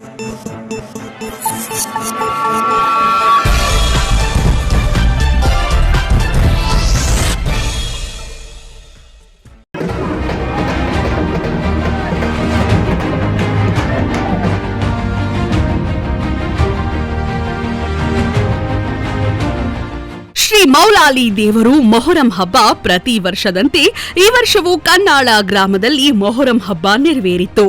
ಶ್ರೀ ಮೌಲಾಲಿ ದೇವರು ಮೊಹರಂ ಹಬ್ಬ ಪ್ರತಿ ವರ್ಷದಂತೆ ಈ ವರ್ಷವೂ ಕನ್ನಾಳ ಗ್ರಾಮದಲ್ಲಿ ಮೊಹರಂ ಹಬ್ಬ ನೆರವೇರಿತ್ತು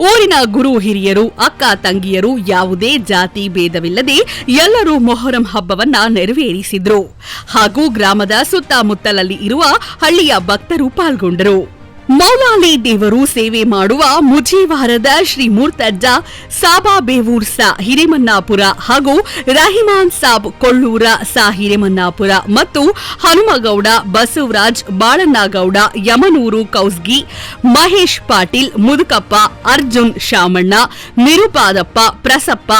ಊರಿನ ಗುರು ಹಿರಿಯರು, ಅಕ್ಕ ತಂಗಿಯರು ಯಾವುದೇ ಜಾತಿ ಭೇದವಿಲ್ಲದೆ ಎಲ್ಲರೂ ಮೊಹರಂ ಹಬ್ಬವನ್ನ ನೆರವೇರಿಸಿದ್ರು. ಹಾಗೂ ಗ್ರಾಮದ ಸುತ್ತಮುತ್ತಲಲ್ಲಿ ಇರುವ ಹಳ್ಳಿಯ ಭಕ್ತರು ಪಾಲ್ಗೊಂಡರು. ಮೌಲಾಲಿ ದೇವರು ಸೇವೆ ಮಾಡುವ ಮುಜೀವಾರದ ಶ್ರೀ ಮೂರ್ತಜ್ಜ ಸಾಬಾ ಬೇವೂರ್ ಸಾ ಹಿರೇಮನ್ನಾಪುರ ಹಾಗೂ ರಹಿಮಾನ್ ಸಾಬ್ ಕೊಳ್ಳೂರ ಸಾ ಹಿರೇಮನ್ನಾಪುರ ಮತ್ತು ಹನುಮಗೌಡ, ಬಸವರಾಜ್, ಬಾಳಣ್ಣಗೌಡ, ಯಮನೂರು ಕೌಸ್ಗಿ, ಮಹೇಶ್ ಪಾಟೀಲ್, ಮುದುಕಪ್ಪ, ಅರ್ಜುನ್ ಶಾಮಣ್ಣ, ನಿರುಪಾದಪ್ಪ, ಪ್ರಸಪ್ಪ,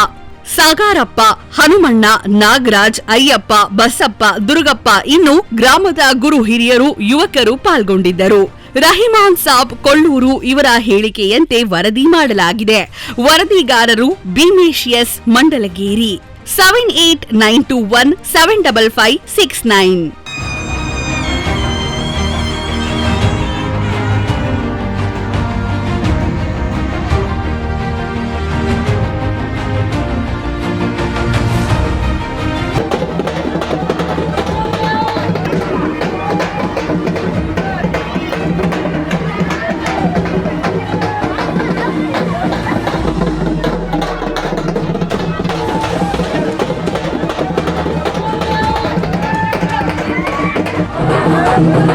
ಸಾಗಾರಪ್ಪ, ಹನುಮಣ್ಣ, ನಾಗರಾಜ್, ಅಯ್ಯಪ್ಪ, ಬಸಪ್ಪ, ದುರ್ಗಪ್ಪ ಇನ್ನು ಗ್ರಾಮದ ಗುರು ಹಿರಿಯರು, ಯುವಕರು ಪಾಲ್ಗೊಂಡಿದ್ದರು. ರಹಿಮಾನ್ ಸಾಬ್ ಕೊಳ್ಳೂರು ಇವರ ಹೇಳಿಕೆಯಂತೆ ವರದಿ ಮಾಡಲಾಗಿದೆ. ವರದಿಗಾರರು ಬಿಮೇಶಿಯಸ್ ಮಂಡಲಗೇರಿ. Seven eight nine two one seven double five six nine you.